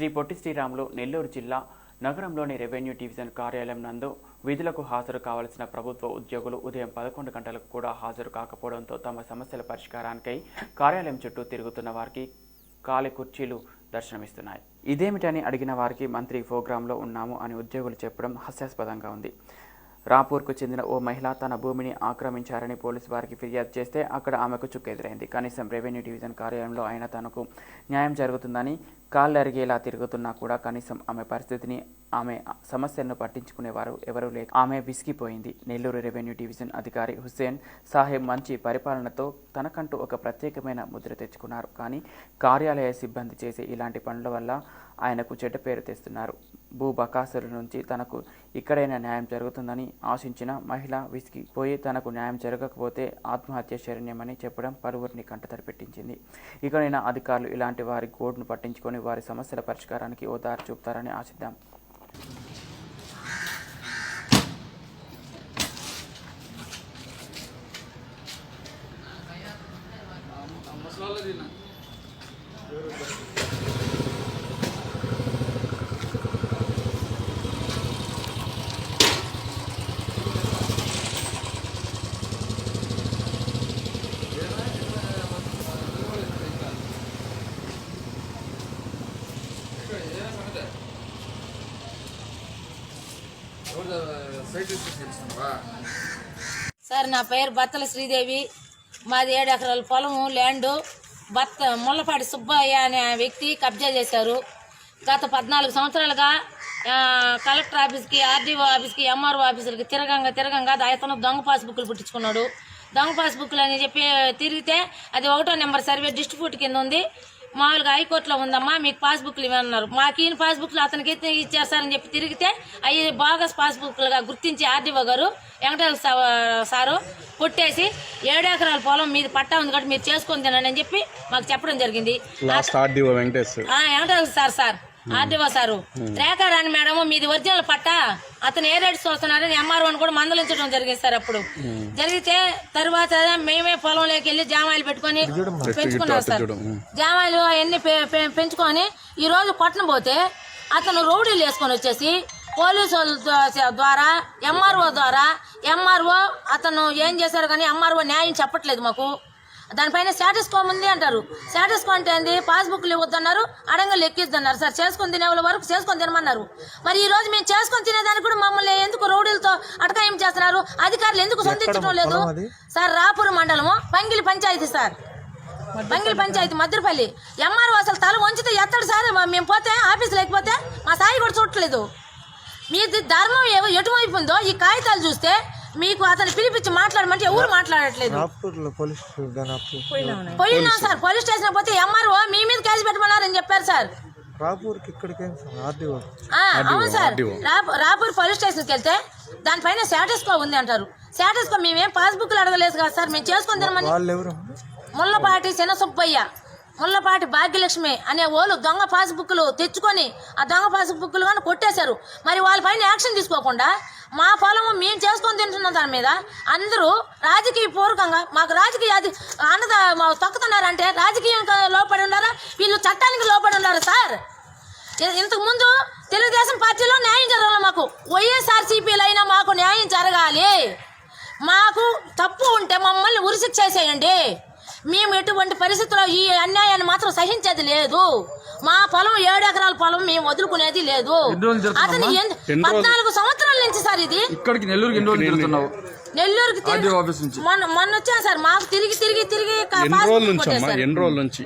శ్రీ పొట్టి శ్రీరాములు నెల్లూరు జిల్లా నగరంలోని revenue division కార్యాలయం నందు విధులకు హాజరు కావాల్సిన ప్రభుత్వ ఉద్యోగులు ఉదయం పదకొండు గంటలకు కూడా హాజరు కాకపోవడంతో తమ సమస్యల పరిష్కారానికై కార్యాలయం చుట్టూ తిరుగుతున్న వారికి కాలి కుర్చీలు దర్శనమిస్తున్నాయి. ఇదేమిటని అడిగిన వారికి మంత్రి ప్రోగ్రాంలో ఉన్నాము అని ఉద్యోగులు చెప్పడం హాస్యాస్పదంగా ఉంది. రాపూర్కు చెందిన ఓ మహిళ తన భూమిని ఆక్రమించారని పోలీసు వారికి ఫిర్యాదు చేస్తే అక్కడ ఆమెకు చుక్కెదురైంది. కనీసం రెవెన్యూ డివిజన్ కార్యాలయంలో అయినా తనకు న్యాయం జరుగుతుందని కాళ్ళరిగేలా తిరుగుతున్నా కూడా కనీసం ఆమె పరిస్థితిని ఆమె సమస్యలను పట్టించుకునేవారు ఎవరూ లేక ఆమె విసిగిపోయింది. నెల్లూరు రెవెన్యూ డివిజన్ అధికారి హుస్సేన్ సాహెబ్ మంచి పరిపాలనతో తనకంటూ ఒక ప్రత్యేకమైన ముద్ర తెచ్చుకున్నారు. కానీ కార్యాలయ సిబ్బంది చేసే ఇలాంటి పనుల వల్ల ఆయనకు చెడ్డ పేరు తెస్తున్నారు. భూ బకాసుల నుంచి తనకు ఇక్కడైనా న్యాయం జరుగుతుందని ఆశించిన మహిళ విసిగిపోయి తనకు న్యాయం జరగకపోతే ఆత్మహత్య శరణ్యమని చెప్పడం పలువురిని కంటతడి పెట్టించింది ఇకనైనా అధికారులు ఇలాంటి వారి కోడ్ను పట్టించుకొని వారి సమస్యల పరిష్కారానికి ఓ దారి చూపుతారని ఆశిద్దాం. సార్ నా పేరు బత్తల శ్రీదేవి. మాది ఏడు ఎకరాల పొలము ల్యాండు. బత్త ముల్లపాటి సుబ్బయ్య అనే వ్యక్తి కబ్జా చేశారు. గత పద్నాలుగు సంవత్సరాలుగా కలెక్టర్ ఆఫీస్కి ఆర్డీఓ ఆఫీస్కి ఎంఆర్ఓ ఆఫీసులకి తిరగంగా తిరగంగా అతను దొంగ పాస్బుక్లు పుట్టించుకున్నాడు. దొంగ పాస్బుక్లు అని చెప్పి తిరిగితే అది ఒకటో నెంబర్ సర్వే డిస్ట్రిబ్యూట్ కింద ఉంది. మామూలుగా హైకోర్టులో ఉందమ్మా మీకు పాస్బుక్లు ఇవ్వన్నారు మాకు ఈయన పాస్బుక్లు అతనికి అయితే అని చెప్పి తిరిగితే అవి బాగస్ పాస్బుక్లుగా గుర్తించి ఆర్డీఓ గారు వెంకటేశ్వర సారు కొట్టేసి ఏడు ఎకరాల పొలం మీద పట్టా ఉంది కాబట్టి మీరు చేసుకొని తినండి అని చెప్పి మాకు చెప్పడం జరిగింది. Venkateswara sir sir. RDO sir. Rekharani madam మీది ఒరిజినల్ పట్ట. అతను ఏ రేట్స్ వస్తున్నారని ఎంఆర్ఓని కూడా మందలించడం జరిగింది సార్ అప్పుడు. జరిగితే తర్వాత మేమే పొలంలోకి వెళ్ళి జామాయిలు పెట్టుకొని పెంచుకున్నాం సార్. జామాయిలు అవన్నీ పె- పె- పెంచుకొని ఈ రోజు కొట్టను పోతే అతను రౌడీలు వేసుకొని వచ్చేసి పోలీసు ద్వారా ఎంఆర్ఓ ద్వారా ఎంఆర్ఓ అతను ఏం చేశారు కానీ ఎంఆర్ఓ న్యాయం చెప్పట్లేదు మాకు. దానిపైన స్టాటస్ కో ఉంది అంటారు. స్టాటస్ కో అంటే ఏంది? పాస్బుక్లు ఇవ్వద్దన్నారు అడంగలు ఎక్కిద్దన్నారు. సార్ చేసుకొని తినే వాళ్ళ వరకు చేసుకొని తినమన్నారు. మరి ఈ రోజు మేము చేసుకొని తినేదానికి కూడా మమ్మల్ని ఎందుకు రౌడీలతో అటకాయం చేస్తున్నారు? అధికారులు ఎందుకు సొంతించడం లేదు? సార్ రాపూర్ మండలము పంగిలి పంచాయతీ సార్. పంగిలి పంచాయతీ మద్రపల్లి ఎంఆర్ఓ అసలు తల వంచితే ఎత్తడు సార్. మేము పోతే ఆఫీస్ లేకపోతే మా సాయి కూడా చూడట్లేదు. మీది ధర్మం ఎవ- ఎటువైపు ఉందో ఈ కాగితాలు చూస్తే మీకు అతను పిలిపించి మాట్లాడమంటే ఎవరు మాట్లాడట్లేదు. పోయినాం సార్ పోలీస్ స్టేషన్ పోతే ఎంఆర్ఓ మీ మీద కేసు పెట్టమన్నారని చెప్పారు సార్. రాపూర్కి ఇక్కడికి ఏం సార్? ఆర్డీఓ. ఆ, అవును సార్. రాప- రాపూర్ పోలీస్ స్టేషన్కి వెళ్తే దానిపైన స్టాటస్ కో ఉంది అంటారు. స్టాటస్ కో మేమేం పాస్బుక్లు అడగలేదు కదా సార్ మేము చేసుకొని తినమని. వాళ్ళు ఎవరు ముల్లపాటి చిన్న సుబ్బయ్య ముల్లపాటి భాగ్యలక్ష్మి అనే వాళ్ళు దొంగ పాస్బుక్లు తెచ్చుకొని ఆ దొంగ పాస్బుక్లు కానీ కొట్టేశారు. మరి వాళ్ళపైన యాక్షన్ తీసుకోకుండా మా పొలము మేము చేసుకొని తింటున్నాం దాని మీద అందరూ రాజకీయ పూర్వకంగా మాకు రాజకీయ అది అన్నద మా- తొక్కుతున్నారంటే రాజకీయం లోపడి ఉన్నారా? వీళ్ళు చట్టానికి లోపడి ఉన్నారు సార్? ఇంతకు ముందు తెలుగుదేశం పార్టీలో న్యాయం జరగాలి మాకు. వైఎస్ఆర్సీపీలో అయినా మాకు న్యాయం జరగాలి. మాకు తప్పు ఉంటే మమ్మల్ని ఉరిశిక్ష చేసేయండి. మేము ఎటువంటి పరిస్థితుల్లో ఈ అన్యాయాన్ని మాత్రం సహించేది లేదు. మా పొలం ఏడు ఎకరాల పొలం మేము వదులుకునేది లేదు. అతను పద్నాలుగు సంవత్సరాల నుంచి సార్ ఇది. ఇక్కడికి నెల్లూరుకి నెల్లూరుకి మొన్న మొన్న వచ్చాను సార్. మాకు తిరిగి తిరిగి తిరిగి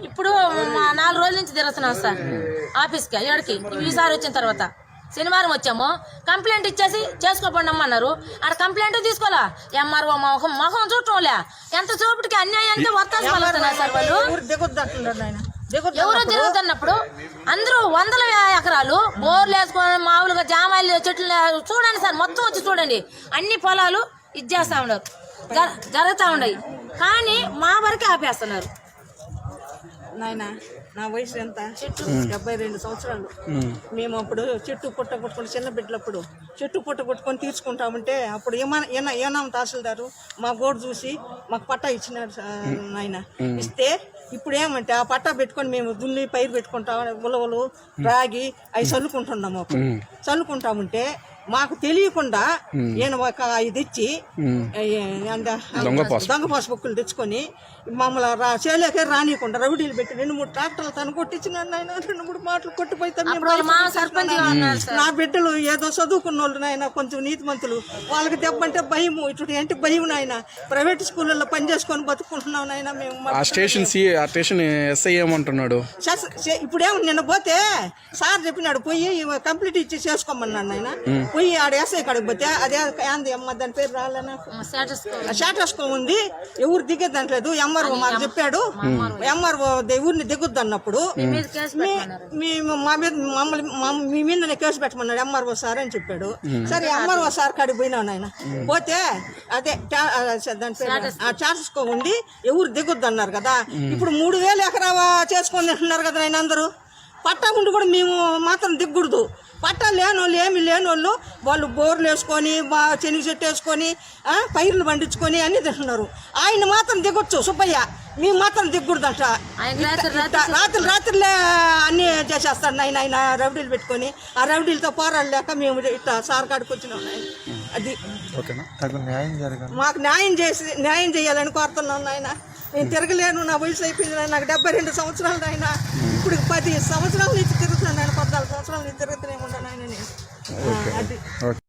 ఇప్పుడు మా నాలుగు రోజుల నుంచి తిరుగుతున్నాం సార్. ఆఫీస్కి ఏడకి. ఈసారి వచ్చిన తర్వాత. శనివారం వచ్చాము. కంప్లైంట్ ఇచ్చేసి చేసుకోకుండా అన్నారు ఆడ కంప్లైంట్ తీసుకోవాలా? ఎంఆర్ఓ మొహం మొహం చూడటంలే. ఎంత చూపుడికి అన్యాయానికి వర్తాలు పలుకుతున్నారు సార్ వాళ్ళు. ఎవరో తిరుగుతున్నప్పుడు అందరూ వందల ఎకరాలు బోర్లు వేసుకొని మామూలుగా జామాయిలు చెట్లు చూడండి సార్ మొత్తం వచ్చి చూడండి. అన్ని పొలాలు ఇచ్చేస్తా ఉన్నారు. జర- జరుగుతా ఉన్నాయి. కానీ మా వరకే ఆపేస్తున్నారు. నాయన నా వయసు ఎంత? డెబ్బై రెండు సంవత్సరాలు. మేము. అప్పుడు చెట్టు పుట్ట కొట్టుకొని చిన్న బిడ్డలప్పుడు చెట్టు పుట్ట కొట్టుకొని తీర్చుకుంటామంటే అప్పుడు ఏమన్నా ఏనా ఏనాం తహసీల్దారు మా గోడు చూసి మాకు పట్టా ఇచ్చినాడు సా- నాయన. ఇస్తే ఇప్పుడు ఏమంటే ఆ పట్టా పెట్టుకొని మేము దున్ని పైరు పెట్టుకుంటాం ఉలవలు రాగి అవి చల్లుకుంటున్నాము చల్లుకుంటాముంటే మాకు తెలియకుండా ఈయన ఒక ఇది ఇచ్చి దొంగ పాస్ బుక్కులు తెచ్చుకొని మమ్మల్ని రా చేయలేకే రానియకుండా రౌడీలు పెట్టి రెండు మూడు ట్రాక్టర్లు తను కొట్టించిన ఆయన రెండు మూడు మాటలు కొట్టిపోతే మేము మా సర్పంచ్గా ఉన్నారు సార్. నా బిడ్డలు ఏదో చదువుకున్న వాళ్ళు నాయన కొంచెం నీతిమంతులు. వాళ్ళకి దెబ్బంటే భయము ఇటు ఏంటి భయం నాయన? ప్రైవేట్ స్కూళ్ళల్లో పని చేసుకొని బతుకుంటున్నాం నాయన మేము ఆ స్టేషన్ సి ఆ స్టేషన్ ఎస్ఐ ఏమంటున్నాడు? ఇప్పుడేమో నిన్న పోతే సార్ చెప్పినాడు పోయి కంప్లీట్ ఇచ్చి చేసుకోమన్నాడు నాయన. పోయి ఆడ ఎస్ఐ కాడికి పోతే అదే ఏంది అమ్మ దాని పేరు రాలేనా? స్టేటస్ షాటస్కో ఉంది. ఎవరు దిగద్దంటలేదు ఎంఆర్ఓ మాకు చెప్పాడు. ఎంఆర్ఓ ఊరిని దిగొద్దు అన్నప్పుడు కేసు మీ- మీద మమ్మల్ని మమ్మ- మీ మీదనే కేసు పెట్టమన్నాడు ఎంఆర్ఓ సార్ అని చెప్పాడు. సరే ఎంఆర్ఓ సార్ కాడికి పోయినావు నాయన పోతే అదే దాని పేరు ఆ చార్జెస్కో ఉంది. ఎవరు దిగొద్దు అన్నారు కదా ఇప్పుడు మూడు వేలు ఎకరా చేసుకొని తింటున్నారు కదా నాయన అందరూ. పట్టా ఉండి కూడా మేము మాత్రం దిగ్గూడదు పట్టా లేని వాళ్ళు ఏమి లేని వాళ్ళు వాళ్ళు బోర్లు వేసుకొని బా చెనిగి చెట్టు వేసుకొని ఆ, పైర్లు పండించుకొని అన్ని తింటున్నారు. ఆయన మాత్రం దిగొచ్చు సుబ్బయ్య. మేము మాత్రం దిగ్గూడదంట ఆయన రాత్రి రాత్రులే అన్ని చేసేస్తాడు ఆయన ఆయన రౌడీలు పెట్టుకొని ఆ రౌడీలతో పోరాడలేక మేము ఇట్లా సార్ కాడికి వచ్చినాం. అది ఓకేనా? తగు న్యాయం జరగాలి. మాకు న్యాయం చేసి న్యాయం చేయాలని కోరుతున్నాను నాయన. నేను తిరగలేను నా వయసు అయిపోయింది. నాకు డెబ్బై రెండు సంవత్సరాలు నాయన. ఇప్పుడు పది సంవత్సరాల నుంచి తిరుగుతున్నాను నేను పద్నాలుగు సంవత్సరాల నుంచి తిరుగుతూనే ఉంటాను ఆయన అది.